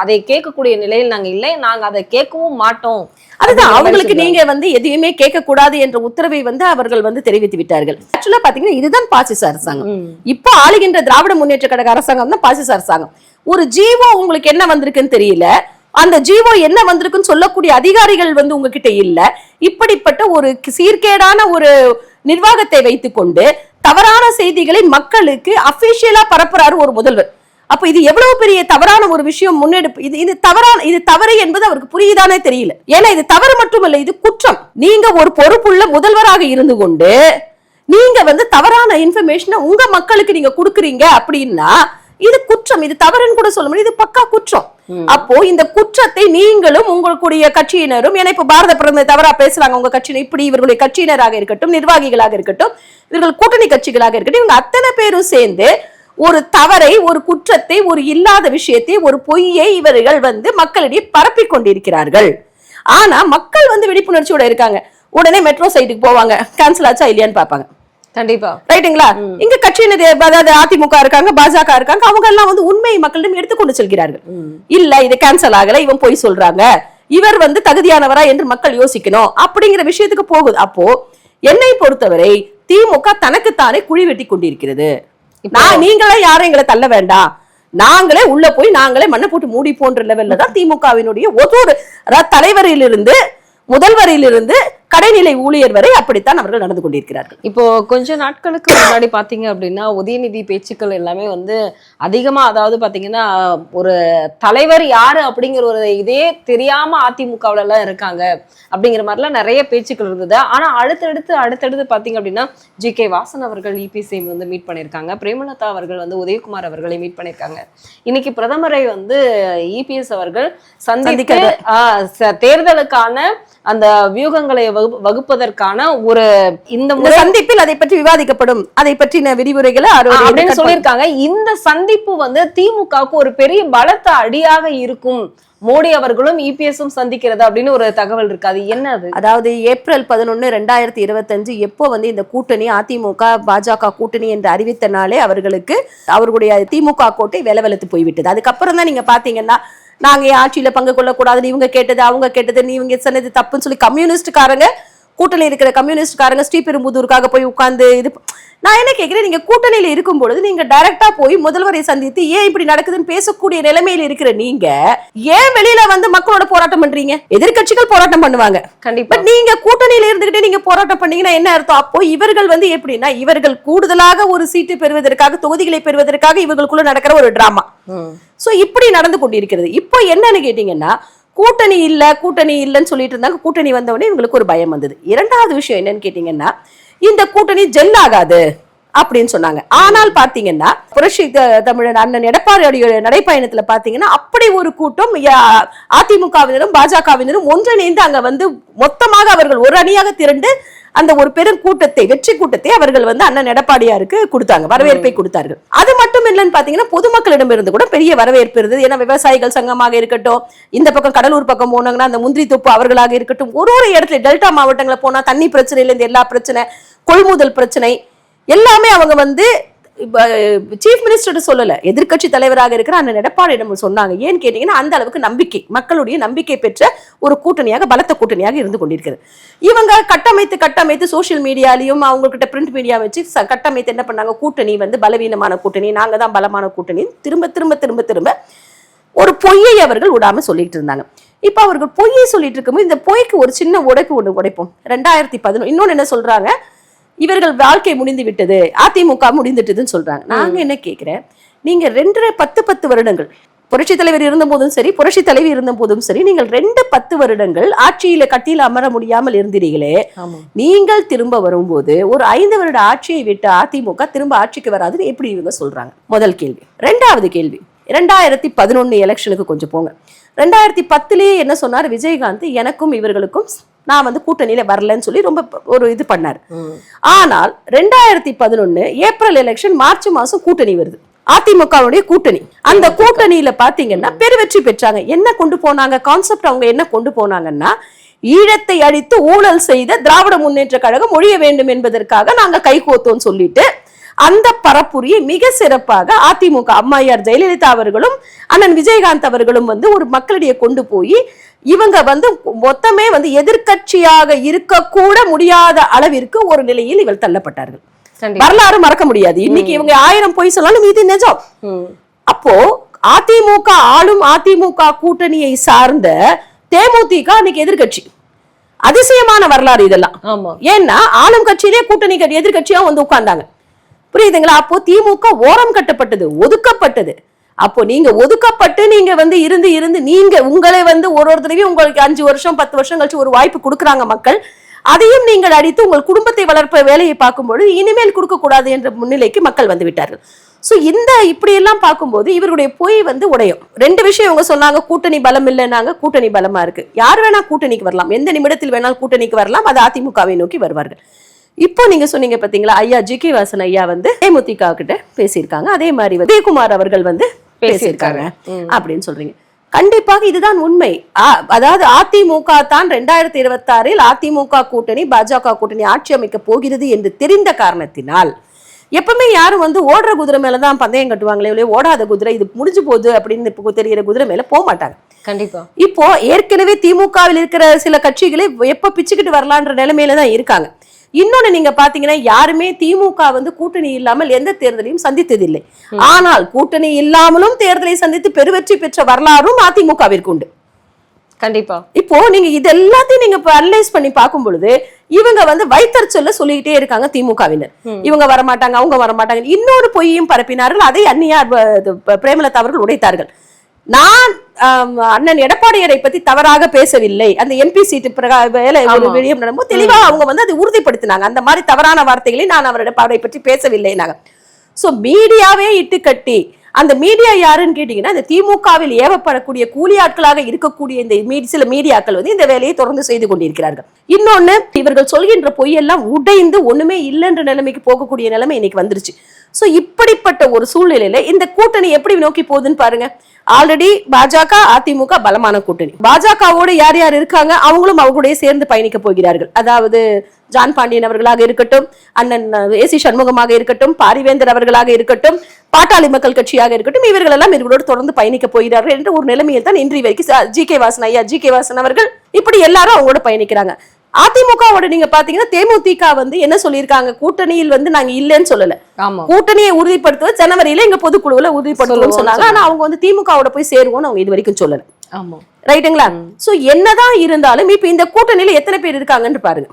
அதை கேட்கக்கூடிய நிலையில் நாங்க இல்லை. நாங்க அதை கேட்கவும் மாட்டோம். அதுதான் அவங்களுக்கு. நீங்க வந்து எதையுமே கேட்க கூடாது என்ற உத்தரவை வந்து அவர்கள் வந்து தெரிவித்து விட்டார்கள். ஆக்சுவலா பாத்தீங்கன்னா இதுதான் பாசிச அரசாங்கம். இப்போ ஆளுகின்ற திராவிட முன்னேற்ற கழக அரசாங்கம் தான் பாசிச அரசாங்கம். ஒரு ஜீவோ உங்களுக்கு என்ன வந்திருக்குன்னு தெரியல. அந்த ஜீவோ என்ன வந்திருக்குன்னு சொல்லக்கூடிய அதிகாரிகள் வந்து உங்ககிட்ட இல்ல. இப்படிப்பட்ட ஒரு சீர்கேடான ஒரு நிர்வாகத்தை வைத்துக்கொண்டு தவறான செய்திகளை மக்களுக்கு அபிஷியலா பரப்புறாரு ஒரு முதல்வர். அப்ப இது எவ்வளவு பெரிய தவறான ஒரு விஷயம் முன்னெடுப்பு? இது இது தவறான இது தவறு என்பது அவருக்கு புரியுதானே தெரியல. ஏன்னா இது தவறு மட்டுமல்ல இது குற்றம். நீங்க ஒரு பொறுப்புள்ள முதல்வராக இருந்து கொண்டு நீங்க வந்து தவறான இன்ஃபர்மேஷனை உங்க மக்களுக்கு நீங்க கொடுக்குறீங்க அப்படின்னா இது குற்றம். இது தவறுன்னு கூட சொல்ல முடியும் இது பக்கா குற்றம். அப்போ இந்த குற்றத்தை நீங்களும் உங்களுடைய கட்சியினரும் ஏன்னா இப்ப பாரத பிரதமர் தவறா பேசுறாங்க உங்க கட்சியினர் இப்படி இவர்களுடைய கட்சியினராக இருக்கட்டும் நிர்வாகிகளாக இருக்கட்டும் இவர்கள் கூட்டணி கட்சிகளாக இருக்கட்டும் இவங்க அத்தனை பேரும் சேர்ந்து ஒரு தவறை ஒரு குற்றத்தை ஒரு இல்லாத விஷயத்தை ஒரு பொய்யை இவர்கள் வந்து மக்களிடையே பரப்பிக் கொண்டிருக்கிறார்கள். ஆனா மக்கள் வந்து விழிப்புணர்ச்சியோட இருக்காங்க. உடனே மெட்ரோ சைட்டுக்கு போவாங்க. கேன்சல் ஆச்சா இல்லையான்னு பார்ப்பாங்க. கண்டிப்பா. ரைட்டுங்களா இங்க கட்சியினர் அதாவது அதிமுக இருக்காங்க பாஜக இருக்காங்க அவங்க எல்லாம் வந்து உண்மையை மக்களிடம் எடுத்துக்கொண்டு செல்கிறார்கள். இல்ல இது கேன்சல் ஆகல இவன் போய் சொல்றாங்க. இவர் வந்து தகுதியானவரா என்று மக்கள் யோசிக்கணும். அப்படிங்கிற விஷயத்துக்கு போகுது. அப்போ என்னை பொறுத்தவரை திமுக தனக்குத்தானே குழி வெட்டி கொண்டிருக்கிறது. நான் நீங்களே யாரும் எங்களை தள்ள வேண்டாம். நாங்களே உள்ள போய் நாங்களே மண்ணை போட்டு மூடி போன்ற லெவல்ல தான் திமுகவினுடைய ஒவ்வொரு தலைவரிலிருந்து முதல்வரிலிருந்து கடைநிலை ஊழியர் வரை அப்படித்தான் அவர்கள் நடந்து கொண்டிருக்கிறார்கள். இப்போ கொஞ்ச நாட்களுக்கு முன்னாடி பாத்தீங்க அப்படின்னா உதயநிதி பேச்சுக்கள் எல்லாமே வந்து அதிகமா அதாவது பாத்தீங்கன்னா ஒரு தலைவர் யாரு அப்படிங்கிற ஒரு இதே தெரியாம அதிமுகவுல எல்லாம் இருக்காங்க அப்படிங்கிற மாதிரிலாம் நிறைய பேச்சுக்கள் இருந்தது. ஆனா அடுத்தடுத்து அடுத்தடுத்து பாத்தீங்க அப்படின்னா ஜி கே வாசன் அவர்கள் இபிசி வந்து மீட் பண்ணியிருக்காங்க. பிரேமலதா அவர்கள் வந்து உதயகுமார் அவர்களை மீட் பண்ணியிருக்காங்க. இன்னைக்கு பிரதமரை வந்து இபிஎஸ் அவர்கள் சந்தித்து சந்திக்கிறார். ஆஹ் ச- தேர்தலுக்கான அந்த வியூகங்களை வகு- வகுப்பதற்கான ஒரு இந்த சந்திப்பில் அதை பற்றி விவாதிக்கப்படும். அதை பற்றின விரிவுரைகளை அப்படின்னு சொல்லியிருக்காங்க. இந்த சந்திப்பு வந்து திமுகவுக்கு ஒரு பெரிய பலத்த அடியாக இருக்கும். மோடி அவர்களும் இபிஎஸும் சந்திக்கிறது அப்படின்னு ஒரு தகவல் இருக்கு. அது என்ன அது? அதாவது ஏப்ரல் பதினொன்னு ரெண்டாயிரத்தி இருபத்தஞ்சு எப்போ வந்து இந்த கூட்டணி அதிமுக பாஜக கூட்டணி என்று அறிவித்த நாளே அவர்களுக்கு அவர்களுடைய திமுக கோட்டை வெலவெலத்து போய்விட்டது. அதுக்கப்புறம் தான் நீங்க பாத்தீங்கன்னா நாங்க ஏன் ஆட்சியில பங்கு கொள்ளக்கூடாதுன்னு இவங்க கேட்டது அவங்க கேட்டது நீங்க சொன்னது தப்புன்னு சொல்லி கம்யூனிஸ்ட்காரங்க கூட்டணி இருக்கிற கம்யூனிஸ்ட்காரங்க ஸ்ரீபெரும்புதூருக்காக போய் உட்கார்ந்து இது நான் என்ன கேட்கிறேன்? நீங்க கூட்டணியில இருக்கும் பொழுது நீங்க டைரக்டா போய் முதல்வரை சந்தித்து ஏன் இப்படி நடக்குதுன்னு பேசக்கூடிய நிலைமையில இருக்கிற நீங்க ஏன் வெளியில வந்து மக்களோட போராட்டம் பண்றீங்க? எதிர்க்கட்சிகள் போராட்டம் பண்ணுவாங்க. கண்டிப்பா. நீங்க கூட்டணியில இருந்துகிட்டே நீங்க போராட்டம் பண்ணீங்கன்னா என்ன அர்த்தம்? அப்போ இவர்கள் வந்து எப்படின்னா இவர்கள் கூடுதலாக ஒரு சீட்டு பெறுவதற்காக தொகுதிகளை பெறுவதற்காக இவர்களுக்குள்ள நடக்கிற ஒரு டிராமா. சோ இப்படி நடந்து கொண்டிருக்கிறது. இப்போ என்னன்னு கேட்டீங்கன்னா கூட்டணி இல்லை கூட்டணி இல்லைன்னு சொல்லிட்டு இருந்தாங்க. கூட்டணி வந்தவொடனே இவங்களுக்கு ஒரு பயம் வந்தது. இரண்டாவது விஷயம் என்னன்னு கேட்டீங்கன்னா இந்த கூட்டணி ஜெல் ஆகாது அப்படின்னு சொன்னாங்க. ஆனால் பார்த்தீங்கன்னா புரட்சி தமிழன் அண்ணன் எடப்பாடியுடைய நடைப்பயணத்துல பார்த்தீங்கன்னா அப்படி ஒரு கூட்டம் யா- அதிமுகவினரும் பாஜகவினரும் ஒன்றிணைந்து அங்க வந்து மொத்தமாக அவர்கள் ஒரு அணியாக திரண்டு அந்த ஒரு பெரும் கூட்டத்தை வெற்றி கூட்டத்தை அவர்கள் வந்து அண்ணன் எடப்பாடியாருக்கு கொடுத்தாங்க வரவேற்பை கொடுத்தார்கள். அது மட்டும் இல்லைன்னு பாத்தீங்கன்னா பொதுமக்களிடம் இருந்து கூட பெரிய வரவேற்பு இருந்தது. ஏன்னா விவசாயிகள் சங்கமாக இருக்கட்டும் இந்த பக்கம் கடலூர் பக்கம் போனாங்கன்னா அந்த முந்திரி தொப்பு அவர்களாக இருக்கட்டும் ஒரு ஒரு இடத்துல டெல்டா மாவட்டங்களை போனா தண்ணி பிரச்சனையில இருந்து எல்லா பிரச்சனை கொள்முதல் பிரச்சனை எல்லாமே அவங்க வந்து சீஃப் மினிஸ்டர் சொல்லலை. எதிர்க்கட்சி தலைவராக இருக்கிற அந்த எடப்பாடியிடம் சொன்னாங்க. ஏன்னு கேட்டீங்கன்னா அந்த அளவுக்கு நம்பிக்கை மக்களுடைய நம்பிக்கை பெற்ற ஒரு கூட்டணியாக பலத்த கூட்டணியாக இருந்து கொண்டிருக்கிறது. இவங்க கட்டமைத்து கட்டமைத்து சோஷியல் மீடியாலையும் அவங்கக்கிட்ட பிரிண்ட் மீடியா வச்சு கட்டமைத்து என்ன பண்ணாங்க? கூட்டணி வந்து பலவீனமான கூட்டணி நாங்கள் தான் பலமான கூட்டணி. திரும்ப திரும்ப திரும்ப திரும்ப ஒரு பொய்யை அவர்கள் விடாமல் சொல்லிட்டு இருந்தாங்க. இப்போ அவர்கள் பொய்யை சொல்லிட்டு இருக்கும்போது இந்த பொய்க்கு ஒரு சின்ன உடைப்பு ஒன்று உடைப்போம். ரெண்டாயிரத்தி பதினொன்று இன்னொன்று என்ன சொல்கிறாங்க இவர்கள் வாழ்க்கை முடிந்து விட்டது அதிமுக முடிந்துட்டதுன்னு சொல்றாங்க. நாங்க என்ன கேக்குறேன்? நீங்க ரெண்டரை பத்து பத்து வருடங்கள் புரட்சி தலைவர் இருந்த போதும் சரி புரட்சி தலைவி இருந்த போதும் சரி நீங்கள் ரெண்டு பத்து வருடங்கள் ஆட்சியில கட்டியில் அமர முடியாமல் இருந்தீர்களே. நீங்கள் திரும்ப வரும்போது ஒரு ஐந்து வருட ஆட்சியை விட்டு அதிமுக திரும்ப ஆட்சிக்கு வராதுன்னு எப்படி இவங்க சொல்றாங்க? முதல் கேள்வி. ரெண்டாவது கேள்வி. ரெண்டாயிரத்தி பதினொன்னு எலெக்ஷனுக்கு கொஞ்சம் போங்க. ரெண்டாயிரத்தி பத்துலயே என்ன சொன்னார்? விஜயகாந்த் எனக்கும் இவர்களுக்கும் நான் வந்து கூட்டணியில வரலன்னு சொல்லி ரொம்ப ஒரு இது பண்ணாரு. ஆனால் ரெண்டாயிரத்தி பதினொன்னு ஏப்ரல் எலெக்ஷன் மார்ச் மாசம் கூட்டணி வருது. அதிமுகவுடைய கூட்டணி. அந்த கூட்டணியில பாத்தீங்கன்னா பெருவெற்றி பெற்றாங்க. என்ன கொண்டு போனாங்க? கான்செப்ட் அவங்க என்ன கொண்டு போனாங்கன்னா ஈழத்தை அழித்து ஊழல் செய்த திராவிட முன்னேற்ற கழகம் ஒழிய வேண்டும் என்பதற்காக நாங்க கைகோத்தோம் சொல்லிட்டு அந்த பரப்புரையை மிக சிறப்பாக அதிமுக அம்மையார் ஜெயலலிதா அவர்களும் அண்ணன் விஜயகாந்த் அவர்களும் வந்து ஒரு மக்களிடையே கொண்டு போய் இவங்க வந்து மொத்தமே வந்து எதிர்க்கட்சியாக இருக்கக்கூட முடியாத அளவிற்கு ஒரு நிலையில் இவள் தள்ளப்பட்டார்கள். வரலாறு மறக்க முடியாது. இன்னைக்கு இவங்க ஆயிரம் பொய் சொன்னாலும் இது நிஜம். அப்போ அதிமுக ஆளும் அதிமுக கூட்டணியை சார்ந்த தேமுதிக அன்னைக்கு எதிர்க்கட்சி. அதிசயமான வரலாறு இதெல்லாம். ஏன்னா ஆளும் கட்சியிலே கூட்டணி கட்சி எதிர்க்கட்சியா வந்து உட்கார்ந்தாங்க. புரியுதுங்களா? அப்போ திமுக ஓரம் கட்டப்பட்டது ஒதுக்கப்பட்டது. அப்போ நீங்க ஒதுக்கப்பட்டு நீங்க வந்து இருந்து இருந்து நீங்க உங்களை வந்து ஒரு ஒரு தடவையும் உங்களுக்கு அஞ்சு வருஷம் பத்து வருஷம் கழிச்சு ஒரு வாய்ப்பு கொடுக்குறாங்க மக்கள் அதையும் நீங்கள் அடித்து உங்கள் குடும்பத்தை வளர்ப்ப வேலையை பார்க்கும்பொழுது இனிமேல் கொடுக்க கூடாது என்ற முன்னிலைக்கு மக்கள் வந்து விட்டார்கள். சோ இந்த இப்படியெல்லாம் பார்க்கும்போது இவருடைய பொய் வந்து உடையும். ரெண்டு விஷயம் இவங்க சொன்னாங்க கூட்டணி பலம் இல்லைனாங்க கூட்டணி பலமா இருக்கு. யார் வேணா கூட்டணிக்கு வரலாம். எந்த நிமிடத்தில் வேணாலும் கூட்டணிக்கு வரலாம். அது அதிமுகவை நோக்கி வருவார்கள். இப்போ நீங்க சொன்னீங்க பாத்தீங்களா ஐயா ஜி கே வாசன் ஐயா வந்து தேமுதிக கிட்ட பேசியிருக்காங்க. அதே மாதிரி வந்து உதயகுமார் அவர்கள் வந்து பேசியிருக்காங்க அப்படின்னு சொல்றீங்க. கண்டிப்பாக இதுதான் உண்மை. அதாவது அதிமுக தான் ரெண்டாயிரத்தி இருபத்தி ஆறில் அதிமுக கூட்டணி பாஜக கூட்டணி ஆட்சி அமைக்க போகிறது என்று தெரிந்த காரணத்தினால் எப்பவுமே யாரும் வந்து ஓடுற குதிரை மேலதான் பந்தயம் கட்டுவாங்களே இல்லையோ ஓடாத குதிரை இது முடிஞ்சு போகுது அப்படின்னு இப்போ தெரிகிற குதிரை மேல போக மாட்டாங்க. கண்டிப்பா. இப்போ ஏற்கனவே திமுகவில் இருக்கிற சில கட்சிகளே எப்ப பிச்சுக்கிட்டு வரலான்ற நிலைமையில தான் இருக்காங்க. இன்னொன்னு நீங்க பாத்தீங்கன்னா யாருமே திமுக வந்து கூட்டணி இல்லாமல் எந்த தேர்தலையும் சந்தித்ததில்லை. ஆனால் கூட்டணி இல்லாமலும் தேர்தலை சந்தித்து பெருவெற்றி பெற்ற வரலாறும் அதிமுகவிற்கு உண்டு. கண்டிப்பா. இப்போ நீங்க இது எல்லாத்தையும் நீங்க அனலைஸ் பண்ணி பார்க்கும் பொழுது இவங்க வந்து வைத்தறிச்சல்ல சொல்லிக்கிட்டே இருக்காங்க திமுகவினர். இவங்க வரமாட்டாங்க அவங்க வரமாட்டாங்க. இன்னொரு பொய்யும் பரப்பினார்கள் அதை அந்நியார் பிரேமலதா அவர்கள் உடைத்தார்கள். நான் அண்ணன் எடப்பாடியரை பத்தி தவறாக பேசவில்லை. அந்த எம்பி சீட்டு பிரகா வேலை. வெளியம் நடக்கும்போது தெளிவா அவங்க வந்து அதை உறுதிப்படுத்தினாங்க. அந்த மாதிரி தவறான வார்த்தைகளை நான் அவருடைய அவரை பற்றி பேசவில்லை நாங்க சோ மீடியாவே இட்டு கட்டி அந்த மீடியா யாருன்னு கேட்டீங்கன்னா இந்த திமுகவில் ஏவப்படக்கூடிய கூலி ஆட்களாக இருக்கக்கூடிய இந்த சில மீடியாக்கள் வந்து இந்த வேலையை தொடர்ந்து செய்து கொண்டிருக்கிறார்கள். இன்னொன்னு இவர்கள் சொல்கின்ற பொய்யெல்லாம் உடைந்து ஒண்ணுமே இல்லைன்ற நிலைமைக்கு போகக்கூடிய நிலைமை இன்னைக்கு வந்துருச்சு. சோ இப்படிப்பட்ட ஒரு சூழ்நிலையில இந்த கூட்டணி எப்படி நோக்கி போகுதுன்னு பாருங்க. ஆல்ரெடி பாஜக அதிமுக பலமான கூட்டணி. பாஜகவோடு யார் யார் இருக்காங்க? அவங்களும் அவங்களுடைய சேர்ந்து பயணிக்க போகிறார்கள். அதாவது ஜான் பாண்டியன் அவர்களாக இருக்கட்டும் அண்ணன் ஏசி சண்முகமாக இருக்கட்டும் பாரிவேந்தர் அவர்களாக இருக்கட்டும் பாட்டாளி மக்கள் கட்சியாக இருக்கட்டும் இவர்கள் எல்லாம் இவர்களோடு தொடர்ந்து பயணிக்க போகிறார்கள் என்ற ஒரு நிலைமையில் தான் இன்றைய வரைக்கும் ஜி கே வாசன் ஐயா ஜி கே வாசன் அவர்கள் இப்படி எல்லாரும் அவங்களோட பயணிக்கிறாங்க. அதிமுகவோட நீங்க பாத்தீங்கன்னா தேமுதிக வந்து என்ன சொல்லியிருக்காங்க? கூட்டணியில் வந்து நாங்க இல்லைன்னு சொல்லல. கூட்டணியை உறுதிப்படுத்துவது ஜனவரியில எங்க பொதுக்குழுவுல உறுதிப்படுத்துவோம்னு சொல்லுவோம்னு சொன்னாங்க. ஆனா அவங்க வந்து திமுகவோட போய் சேருவோம்னு அவங்க இது வரைக்கும் சொல்லல. ஆமா. ரைட்டுங்களா? சோ என்னதான் இருந்தாலும் இப்ப இந்த கூட்டணியில எத்தனை பேர் இருக்காங்கன்னு பாருங்க.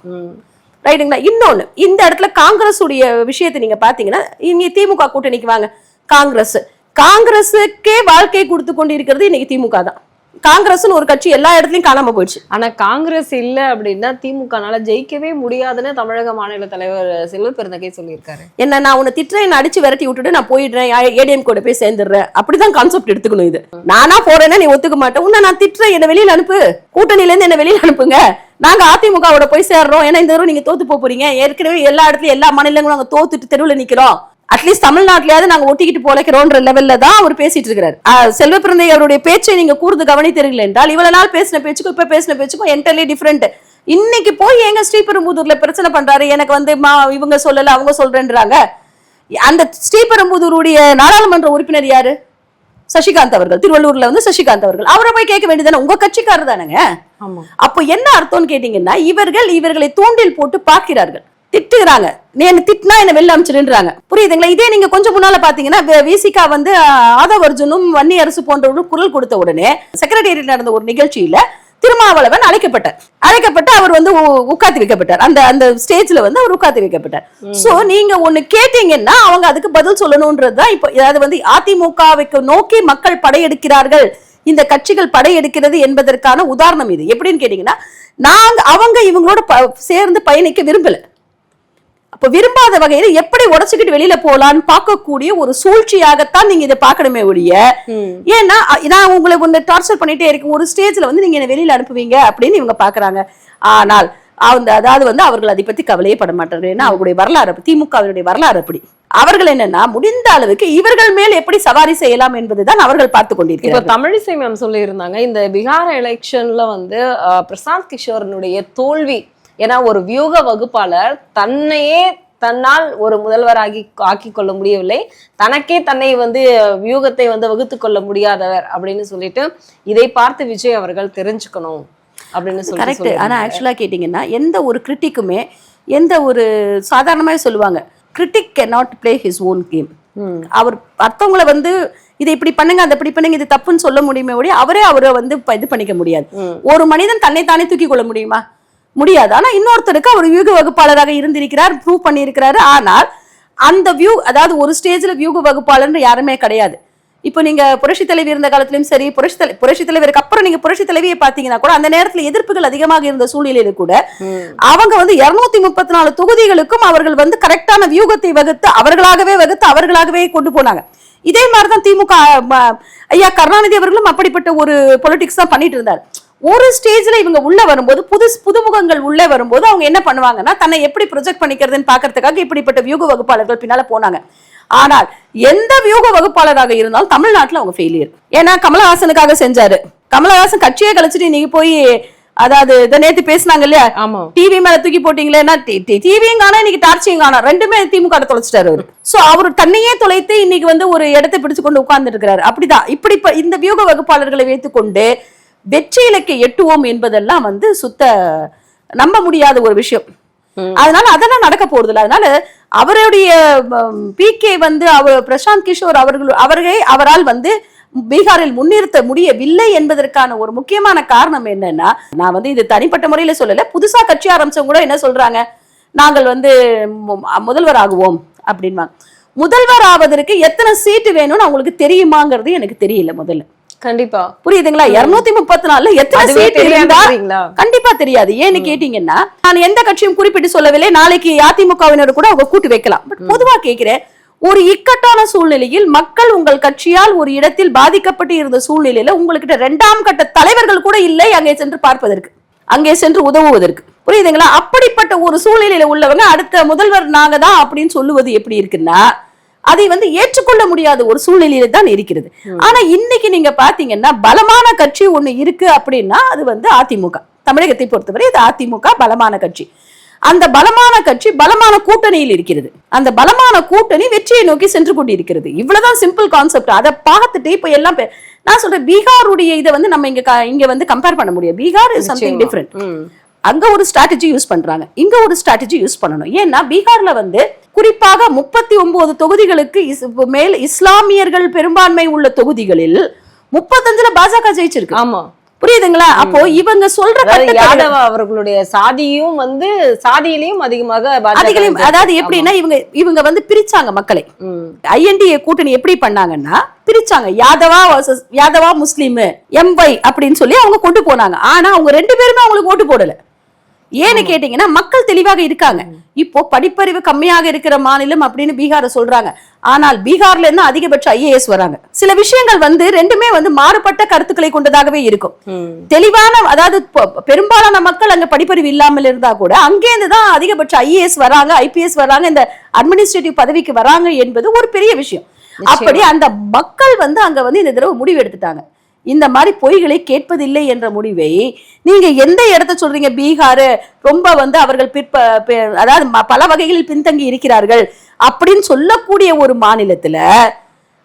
ரைட்டுங்களா? இன்னொன்னு இந்த இடத்துல காங்கிரஸ் உடைய விஷயத்தை நீங்க பாத்தீங்கன்னா இங்க திமுக கூட்டணிக்கு வாங்க. காங்கிரஸ். காங்கிரஸுக்கே வாழ்க்கை கொடுத்து கொண்டு இருக்கிறது இன்னைக்கு திமுக தான். காங்கிரஸ்னு ஒரு கட்சி எல்லா இடத்துலயும் காணாம போயிடுச்சு. ஆனா காங்கிரஸ் இல்ல அப்படின்னா திமுகனால ஜெயிக்கவே முடியாதுன்னு தமிழக மாநில தலைவர் செல்வ பெருந்தகை சொல்லியிருக்காரு. என்ன நான் உன்னை திட்டுறேன் அடிச்சு விரட்டி விட்டுட்டு நான் போயிடுறேன் ஏடிஎம் கூட போய் சேர்ந்துடுறேன். அப்படிதான் கான்செப்ட் எடுத்துக்கணும் இது. நானா போறேன்னா நீ ஒத்துக்க மாட்டேன். உன்னை நான் திட்டுறேன் என்ன வெளியில அனுப்பு. கூட்டணியில இருந்து என்ன வெளியில அனுப்புங்க. நாங்க அதிமுகவோட போய் சேர்றோம். ஏன்னா இந்த தடவை நீங்க தோத்து போறீங்க. ஏற்கனவே எல்லா இடத்துலயும் எல்லா மாநிலங்களும் நாங்க தோத்துட்டு தெருவுல நிக்கிறோம். அட்லீஸ்ட் தமிழ்நாட்டிலயாவது நாங்க ஒட்டிக்கிட்டு போலைக்கிறோன்ற லெவல்ல தான் அவர் பேசிட்டு இருக்கிறார். செல்வ பிறந்தை அவருடைய பேச்சை நீங்க கூர்ந்து கவனித்தீர்கள் என்றால் இவ்வளவு நாள் பேசின பேச்சுக்கும் இப்ப பேசின பேச்சுக்கும் என்டர்லி டிஃப்ரெண்ட் இன்னைக்கு போய் எங்க ஸ்ரீபெரும்புதூர்ல பிரச்சனை பண்றாரு? எனக்கு வந்து மா- இவங்க சொல்லல அவங்க சொல்றேன்றாங்க. அந்த ஸ்ரீபெரும்புதூருடைய நாடாளுமன்ற உறுப்பினர் யாரு? சசிகாந்த் அவர்கள். திருவள்ளூர்ல வந்து சசிகாந்த் அவர்கள். அவரை போய் கேட்க வேண்டியதானே உங்க கட்சிக்காரர் தானேங்க அப்போ என்ன அர்த்தம்னு கேட்டீங்கன்னா இவர்கள் இவர்களை தூண்டில் போட்டு பார்க்கிறார்கள். திட்டுகிறாங்க. நீ என்ன திட்டினா என்ன வெளில அமிச்சிருன்றாங்க புரியுதுங்களா? இதே நீங்க கொஞ்சம் முன்னால பாத்தீங்கன்னா விசிகா வந்து ஆதவ அர்ஜுனும் வன்னி அரசு போன்றவர்களும் குரல் கொடுத்த உடனே செக்ரட்டேரியட் நடந்த ஒரு நிகழ்ச்சியில திருமாவளவன் அழைக்கப்பட்டார். அழைக்கப்பட்டு அவர் வந்து உட்காத்தி வைக்கப்பட்டார். அந்த அந்த ஸ்டேஜ்ல வந்து அவர் உட்காத்தி வைக்கப்பட்டார். சோ நீங்க ஒண்ணு கேட்டீங்கன்னா அவங்க அதுக்கு பதில் சொல்லணும்ன்றதுதான் இப்போ அதாவது வந்து அதிமுகவுக்கு நோக்கி மக்கள் படையெடுக்கிறார்கள். இந்த கட்சிகள் படையெடுக்கிறது என்பதற்கான உதாரணம் இது. எப்படின்னு கேட்டீங்கன்னா நாங்க அவங்க இவங்களோட சேர்ந்து பயணிக்க விரும்பல. அப்ப விரும்பாத வகையில எப்படி உடைச்சுக்கிட்டு வெளியில போலான்னு பார்க்கக்கூடிய ஒரு சூழ்ச்சியாகத்தான் நீங்க இதை பார்க்கணுமே ஒழிய ஏன்னா நான் உங்களை ஒன்று டார்ச்சர் பண்ணிட்டே இருக்கேன் ஒரு ஸ்டேஜ்ல வந்து நீங்க என்ன வெளியில அனுப்புவீங்க அப்படின்னு இவங்க பாக்குறாங்க ஆனால் அந்த அதாவது வந்து அவர்கள் அதை பத்தி கவலையே பட மாட்டார்கள். ஏன்னா அவங்களுடைய வரலாறு திமுகவினுடைய வரலாறு அப்படி. அவர்கள் என்னன்னா முடிந்த அளவுக்கு இவர்கள் மேல் எப்படி சவாரி செய்யலாம் என்பதுதான் அவர்கள் பார்த்து இப்போ கொண்டிருக்கிறார்கள். தமிழிசை மேம் சொல்லியிருந்தாங்க இந்த பீகார் எலெக்ஷன்ல வந்து பிரசாந்த் கிஷோரனுடைய தோல்வி ஏன்னா ஒரு வியூக வகுப்பாளர் தன்னையே தன்னால் ஒரு முதல்வராகி ஆக்கி கொள்ள முடியவில்லை தனக்கே தன்னை வந்து வியூகத்தை வந்து வகுத்து கொள்ள முடியாதவர் அப்படின்னு சொல்லிட்டு இதை பார்த்து விஜய் அவர்கள் தெரிஞ்சுக்கணும் அப்படின்னு சொல்லி கரெக்ட் ஆனா சொல்லியிருந்தாங்க. ஆக்சுவலா கேட்டிங்கன்னா எந்த ஒரு கிரிட்டிக்குமே எந்த ஒரு சாதாரணமாவே சொல்லுவாங்க critic cannot play his own game ம். அவர் மத்தவங்கள வந்து இதை இப்படி பண்ணுங்க அதை இப்படி பண்ணுங்க இது தப்புன்னு சொல்ல முடியுமே ஒழிய அவரே அவரை வந்து இது பண்ணிக்க முடியாது. ஒரு மனிதன் தன்னை தானே தூக்கி கொள்ள முடியுமா முடியாது. ஆனா இன்னொருத்தருக்கு அவர் வியூக வகுப்பாளராக இருந்திருக்கிறார் ப்ரூவ் பண்ணியிருக்கிறாரு. ஆனால் அந்த வியூ அதாவது ஒரு ஸ்டேஜ்ல வியூக வகுப்பாளர்னு யாருமே கிடையாது. இப்போ நீங்க புரட்சி தலைவி இருந்த காலத்திலயும் சரி புரட்சி தலை புரட்சி தலைவருக்கு அப்புறம் நீங்க புரட்சி தலைவியை பாத்தீங்கன்னா கூட அந்த நேரத்துல எதிர்ப்புகள் அதிகமாக இருந்த சூழ்நிலையில கூட. அவங்க வந்து இருநூத்தி முப்பத்தி நாலு தொகுதிகளுக்கும் அவர்கள் வந்து கரெக்டான வியூகத்தை வகுத்து அவர்களாகவே வகுத்து அவர்களாகவே கொண்டு போனாங்க. இதே மாதிரிதான் திமுக ஐயா கருணாநிதி அவர்களும் அப்படிப்பட்ட ஒரு பொலிட்டிக்ஸ் தான் பண்ணிட்டு இருந்தார். ஒரு ஸ்டேஜ்ல இவங்க உள்ள வரும்போது புது புதுமுகங்கள் உள்ளே வரும்போது அவங்க என்ன பண்ணுவாங்கன்னா தன்னை எப்படி ப்ரொஜெக்ட் பண்ணிக்கிறதுன்னு பாக்குறதுக்காக இப்படிப்பட்ட வியூக வகுப்பாளர்கள் பின்னால போனாங்க. ஆனால் எந்த வியூக வகுப்பாளராக இருந்தாலும் தமிழ்நாட்டுல அவங்க ஃபெயிலியர் ஏன்னா கமலஹாசனுக்காக செஞ்சாரு. கமலஹாசன் கட்சியே கழிச்சிட்டு இன்னைக்கு போய் அதாவது இதை நேத்து பேசினாங்க இல்லையா? ஆமா. டிவி மேல தூக்கி போட்டீங்களேன்னா டிவியும் காணா இன்னைக்கு டார்ச்சியும் காணா ரெண்டுமே திமுக தொலைச்சிட்டாரு அவரு. சோ அவர் தன்னையே தொலைத்து இன்னைக்கு வந்து ஒரு இடத்தை பிடிச்சு கொண்டு உட்கார்ந்துட்டு இருக்கிறாரு. அப்படிதான். இப்படி இப்ப இந்த வியூக வகுப்பாளர்களை வைத்துக்கொண்டு வெற்றி இலக்கை எட்டுவோம் என்பதெல்லாம் வந்து சுத்த நம்ப முடியாத ஒரு விஷயம். அதனால அதெல்லாம் நடக்க போறது இல்ல அதனால அவருடைய பிகே வந்து அவர் பிரசாந்த் கிஷோர் அவர்கள் அவர்களை அவரால் வந்து பீகாரில் முன்னிறுத்த முடியவில்லை என்பதற்கான ஒரு முக்கியமான காரணம் என்னன்னா நான் வந்து இது தனிப்பட்ட முறையில சொல்லல. புதுசா கட்சி ஆரம்பிச்சவங்க கூட என்ன சொல்றாங்க? நாங்கள் வந்து முதல்வர் ஆகுவோம் அப்படின்வாங்க. முதல்வர் ஆவதற்கு எத்தனை சீட்டு வேணும்னு அவங்களுக்கு தெரியுமாங்கிறது எனக்கு தெரியல முதல்ல. கண்டிப்பா. புரியுதுங்களா? இருநூத்தி முப்பத்தி நாலுல எத்தனை சீட் இருந்தா கண்டிப்பா தெரியாது. ஏன்னு கேட்டீங்கன்னா நான் எந்த கட்சியும் குறிப்பிட்டு சொல்லவில்லை. நாளைக்கு அதிமுகவினர் கூட அவங்க கூட்டு வைக்கலாம். பட் பொதுவா கேக்குறேன் ஒரு இக்கட்டான சூழ்நிலையில் மக்கள் உங்கள் கட்சியால் ஒரு இடத்தில் பாதிக்கப்பட்டு இருந்த சூழ்நிலையில உங்கள்கிட்ட இரண்டாம் கட்ட தலைவர்கள் கூட இல்லை அங்கே சென்று பார்ப்பதற்கு. அங்கே சென்று உதவுவதற்கு. புரியுதுங்களா? அப்படிப்பட்ட ஒரு சூழ்நிலையில உள்ளவங்க அடுத்த முதல்வர் நாங்க தான் அப்படின்னு சொல்லுவது எப்படி இருக்குன்னா அதை வந்து ஏற்றுக்கொள்ள முடியாத ஒரு சூழ்நிலையில தான் இருக்கிறது. ஆனா இன்னைக்கு நீங்க பாத்தீங்கன்னா பலமான கட்சி ஒண்ணு இருக்கு அப்படின்னா அது வந்து அதிமுக. தமிழகத்தை பொறுத்தவரை இது அதிமுக பலமான கட்சி. அந்த பலமான கட்சி பலமான கூட்டணியில் இருக்கிறது. அந்த பலமான கூட்டணி வெற்றியை நோக்கி சென்று கொண்டிருக்கிறது. இவ்வளவுதான் சிம்பிள் கான்செப்ட் அதை பார்த்துட்டு இப்ப எல்லாம் நான் சொல்றேன் பீகாருடைய இதை வந்து நம்ம இங்க இங்க வந்து கம்பேர் பண்ண முடியாது. Bihar is something. டிஃப்ரெண்ட். அங்க ஒரு ஸ்ட்ராட்டஜி யூஸ் பண்றாங்க. இங்க ஒரு ஸ்ட்ராட்டஜி யூஸ் பண்ணணும். ஏன்னா பீகார்ல வந்து குறிப்பாக முப்பத்தி ஒன்பது தொகுதிகளுக்கு மேல் இஸ்லாமியர்கள் பெரும்பான்மை உள்ள தொகுதிகளில் முப்பத்தஞ்சுல பாஜக ஜெயிச்சிருக்கு. ஆமா. புரியுதுங்களா? அப்போ இவங்க சொல்ற யாதவ அவர்களுடைய சாதியும் வந்து சாதியிலையும் அதிகமாக பாஜக அதிகளையும் அதாவது எப்படின்னா இவங்க இவங்க வந்து பிரிச்சாங்க மக்களை. ஐஎன்டிஏ கூட்டணி எப்படி பண்ணாங்கன்னா பிரிச்சாங்க. யாதவா யாதவா முஸ்லீம் எம்ஒய் அப்படின்னு சொல்லி அவங்க கொண்டு போனாங்க. ஆனா அவங்க ரெண்டு பேருமே அவங்களுக்கு ஓட்டு போடல. ஏன்னு கேட்டீங்கன்னா மக்கள் தெளிவாக இருக்காங்க. இப்போ படிப்பறிவு கம்மியாக இருக்கிற மாநிலம் அப்படின்னு பீகாரை சொல்றாங்க. ஆனால் பீகார்ல இருந்து அதிகபட்ச ஐஏஎஸ் வராங்க. சில விஷயங்கள் வந்து ரெண்டுமே வந்து மாறுபட்ட கருத்துக்களை கொண்டதாகவே இருக்கும். தெளிவான அதாவது பெரும்பாலான மக்கள் அங்க படிப்பறிவு இல்லாமல் இருந்தா கூட அங்கேருந்து தான் அதிகபட்ச ஐஏஎஸ் வராங்க ஐபிஎஸ் வராங்க இந்த அட்மினிஸ்ட்ரேட்டிவ் பதவிக்கு வராங்க என்பது ஒரு பெரிய விஷயம். அப்படி அந்த மக்கள் வந்து அங்க வந்து இந்த தடவை முடிவு எடுத்துட்டாங்க. இந்த மாதிரி பொய்களை கேட்பதில்லை என்ற முடிவை நீங்க எந்த இடத்த சொல்றீங்க? பீகார் ரொம்ப வந்து அவர்கள் பிற்ப அதாவது ம- பல வகைகளில் பின்தங்கி இருக்கிறார்கள் அப்படின்னு சொல்லக்கூடிய ஒரு மாநிலத்துல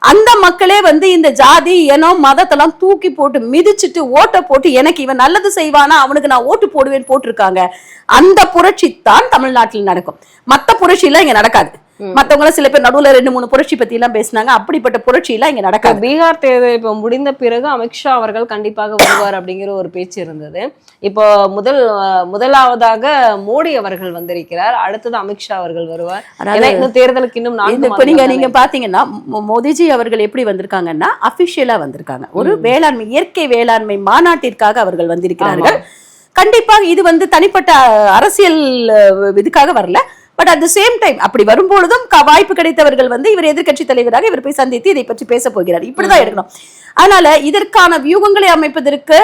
அந்த மக்களே வந்து இந்த ஜாதி இனம் மதத்தெல்லாம் தூக்கி போட்டு மிதிச்சிட்டு ஓட்டை போட்டு எனக்கு இவன் நல்லது செய்வானா? அவனுக்கு நான் ஓட்டு போடுவேன் போட்டிருக்காங்க. அந்த புரட்சி தான் தமிழ்நாட்டில் நடக்கும். மற்ற புரட்சியெல்லாம் இங்கே இங்க நடக்காது. மத்தவங்க சில பேர் நடுவுல ரெண்டு மூணு புரட்சி பத்தி எல்லாம் பேசினாங்க. அப்படிப்பட்ட புரட்சி எல்லாம் இங்க நடக்காது. பீகார் தேர்தல் இப்போ முடிந்த பிறகு அமித்ஷா அவர்கள் கண்டிப்பாக வருவார் அப்படிங்கிற ஒரு பேச்சு இருந்தது. இப்போ முதல் முதலாவதாக மோடி அவர்கள் வந்திருக்கிறார். அடுத்தது அமித்ஷா அவர்கள் வருவார். இன்னும் தேர்தலுக்கு இன்னும் இந்த இப்ப நீங்க நீங்க பாத்தீங்கன்னா மோ- மோடிஜி அவர்கள் எப்படி வந்திருக்காங்கன்னா அபிஷியலா வந்திருக்காங்க. ஒரு வேளாண்மை இயற்கை வேளாண்மை மாநாட்டிற்காக அவர்கள் வந்திருக்கிறார்கள். கண்டிப்பாக இது வந்து தனிப்பட்ட அரசியல் இதுக்காக வரல. But at the same time அப்படி வரும்பொழுதும் வாய்ப்பு கிடைத்தவர்கள் வந்து இவர் எதிர்க்கட்சி தலைவராக இவர் போய் சந்தித்து இதை பற்றி பேச போகிறார். இப்படிதான் எடுக்கணும். அதனால இதற்கான வியூகங்களை அமைப்பதற்கு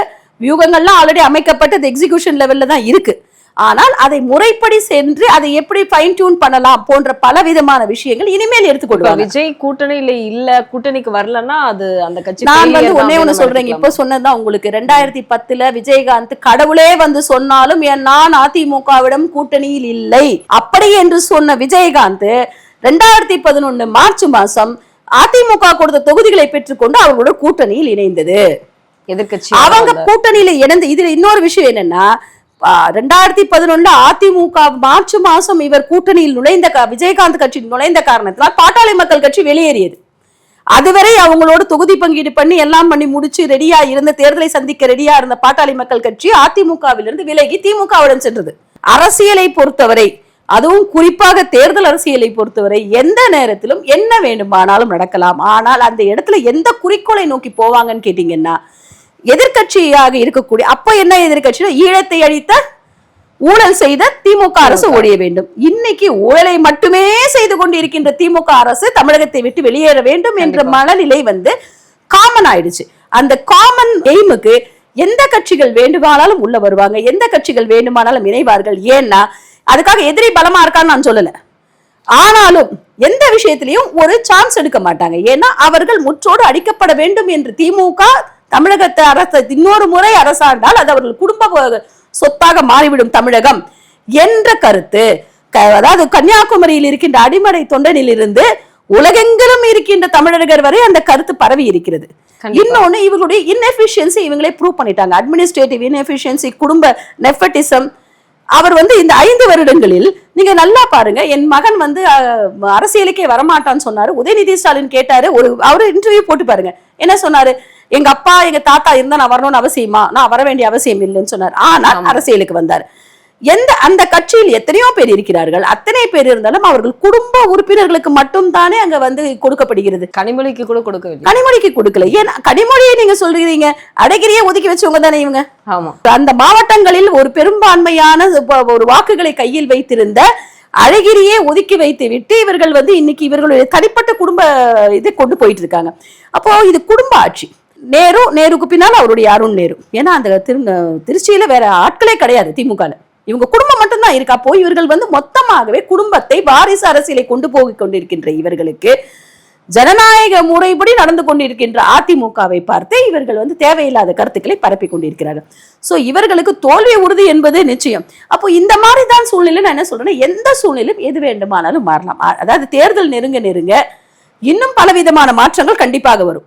வியூகங்கள்லாம் ஆல்ரெடி அமைக்கப்பட்டு எக்ஸிகியூஷன் லெவல்ல தான் இருக்கு. ஆனால் அதை முறைப்படி சென்று அதை எப்படி ஃபைன் டியூன் பண்ணலாம் போன்ற பல விதமான விஷயங்கள் இனிமேல் எடுத்துக்கொள்வாங்க விஜய் கூட்டணியில இல்ல கூட்டணிக்கு வரலன்னா அது அந்த கட்சி நான் வந்து ஒன்னே ஒண்ணு எடுத்துக்கலாமா? இப்ப சொன்னதுதான் உங்களுக்கு ரெண்டாயிரத்தி பத்துல விஜயகாந்த் கடவுளே வந்து சொன்னாலும் நான் அதிமுகவிடம் கூட்டணியில் இல்லை அப்படி என்று சொன்ன விஜயகாந்த் ரெண்டாயிரத்தி பதினொன்னு மார்ச் மாசம் அதிமுக கொடுத்த தொகுதிகளை பெற்றுக்கொண்டு அவர்களோட கூட்டணியில் இணைந்தது எதிர்க்கட்சி அவங்க. கூட்டணியில இணைந்து இதுல இன்னொரு விஷயம் என்னன்னா ரெண்டாயிரத்தி பதினொன்னுல அதிமுக மார்ச் மாசம் இவர் கூட்டணியில் நுழைந்த விஜயகாந்த் கட்சி நுழைந்த காரணத்தினால் பாட்டாளி மக்கள் கட்சி வெளியேறியது. அதுவரை அவங்களோட தொகுதி பங்கீடு பண்ணி எல்லாம் பண்ணி முடிச்சு ரெடியா இருந்த தேர்தலை சந்திக்க ரெடியா இருந்த பாட்டாளி மக்கள் கட்சி அதிமுகவிலிருந்து விலகி திமுகவுடன் சென்றது. அரசியலை பொறுத்தவரை அதுவும் குறிப்பாக தேர்தல் அரசியலை பொறுத்தவரை எந்த நேரத்திலும் என்ன வேண்டுமானாலும் நடக்கலாம். ஆனால் அந்த இடத்துல எந்த குறிக்கோளை நோக்கி போவாங்கன்னு கேட்டீங்கன்னா எதிர்க்கட்சியாக இருக்கக்கூடிய அப்ப என்ன எதிர்க்கட்சினா ஈழத்தை அழித்த ஊழல் செய்த திமுக அரசு ஒழிய வேண்டும். இன்னைக்கு ஊழலை மட்டுமே செய்து கொண்டிருக்கின்ற திமுக அரசு தமிழகத்தை விட்டு வெளியேற வேண்டும் என்ற. மனநிலை வந்து காமன் ஆயிடுச்சு. அந்த காமன் எய்முக்கு எந்த கட்சிகள் வேண்டுமானாலும் உள்ள வருவாங்க. எந்த கட்சிகள் வேண்டுமானாலும் இணைவார்கள். ஏன்னா அதுக்காக எதிரி பலமா இருக்கான்னு நான் சொல்லல. ஆனாலும் எந்த விஷயத்திலையும் ஒரு சான்ஸ் எடுக்க மாட்டாங்க. ஏன்னா அவர்கள் முற்றோடு அடிக்கப்பட வேண்டும் என்று திமுக தமிழகத்தை அரசு இன்னொரு முறை அரசாண்டால் அது அவர்கள் குடும்ப சொத்தாக மாறிவிடும் தமிழகம் என்ற கருத்து. அதாவது கன்னியாகுமரியில் இருக்கின்ற அடிமடை தொண்டனிலிருந்து உலகெங்கிலும் இருக்கின்ற தமிழர்கள் வரை அந்த கருத்து பரவி இருக்கிறது. இன்னொன்னு இவங்களுடைய இன்எஃபிஷியன்சி இவங்களே ப்ரூவ் பண்ணிட்டாங்க. அட்மினிஸ்ட்ரேட்டிவ் இன்எஃபிஷியன்சி குடும்ப நெஃபட்டிசம் அவர் வந்து இந்த ஐந்து வருடங்களில் நீங்க நல்லா பாருங்க என் மகன் வந்து அரசியலுக்கே வரமாட்டான்னு சொன்னாரு. உதயநிதி ஸ்டாலின் கேட்டாரு ஒரு அவர் இன்டர்வியூ போட்டு பாருங்க. என்ன சொன்னாரு? எங்க அப்பா எங்க தாத்தா இருந்தா நான் வரணும்னு அவசியமா? நான் வர வேண்டிய அவசியம் இல்லைன்னு சொன்னார். ஆனால். அரசியலுக்கு வந்தார். எந்த அந்த கட்சியில் எத்தனையோ பேர் இருக்கிறார்கள். அத்தனை பேர் இருந்தாலும் அவர்கள் குடும்ப உறுப்பினர்களுக்கு மட்டும் தானே அங்க வந்து கொடுக்கப்படுகிறது. கனிமொழிக்கு கூட கொடுக்கவில்லை கனிமொழிக்கு கொடுக்கல. ஏன் கனிமொழியை நீங்க சொல்றீங்க? அடகிரியே ஒதுக்கி வச்சவங்க தானே இவங்க? ஆமா. அந்த மாவட்டங்களில் ஒரு பெரும்பான்மையான ஒரு வாக்குகளை கையில் வைத்திருந்த அழகிரியே ஒதுக்கி வைத்து விட்டு இவர்கள் வந்து இன்னைக்கு இவர்களுடைய தனிப்பட்ட குடும்ப இதை கொண்டு போயிட்டு இருக்காங்க. அப்போ இது குடும்ப ஆட்சி. நேரு நேருக்கு பின்னால் அவருடைய அருண் நேரு. ஏன்னா அந்த திரு திருச்சியில் வேற ஆட்களே கிடையாது திமுகல. இவங்க குடும்பம் மட்டும்தான் இருக்கா? போய் இவர்கள் வந்து மொத்தமாகவே குடும்பத்தை வாரிசு அரசியலை கொண்டு போய் கொண்டிருக்கின்ற இவர்களுக்கு ஜனநாயக முறைப்படி நடந்து கொண்டிருக்கின்ற அதிமுகவை பார்த்து இவர்கள் வந்து தேவையில்லாத கருத்துக்களை பரப்பி கொண்டிருக்கிறார்கள். ஸோ இவர்களுக்கு தோல்வி உறுதி என்பது நிச்சயம். அப்போ இந்த மாதிரி தான் சூழ்நிலை நான் என்ன சொல்றேன்னா எந்த சூழ்நிலையும் எது வேண்டுமானாலும் மாறலாம். அதாவது தேர்தல் நெருங்க நெருங்க இன்னும் பலவிதமான மாற்றங்கள் கண்டிப்பாக வரும்.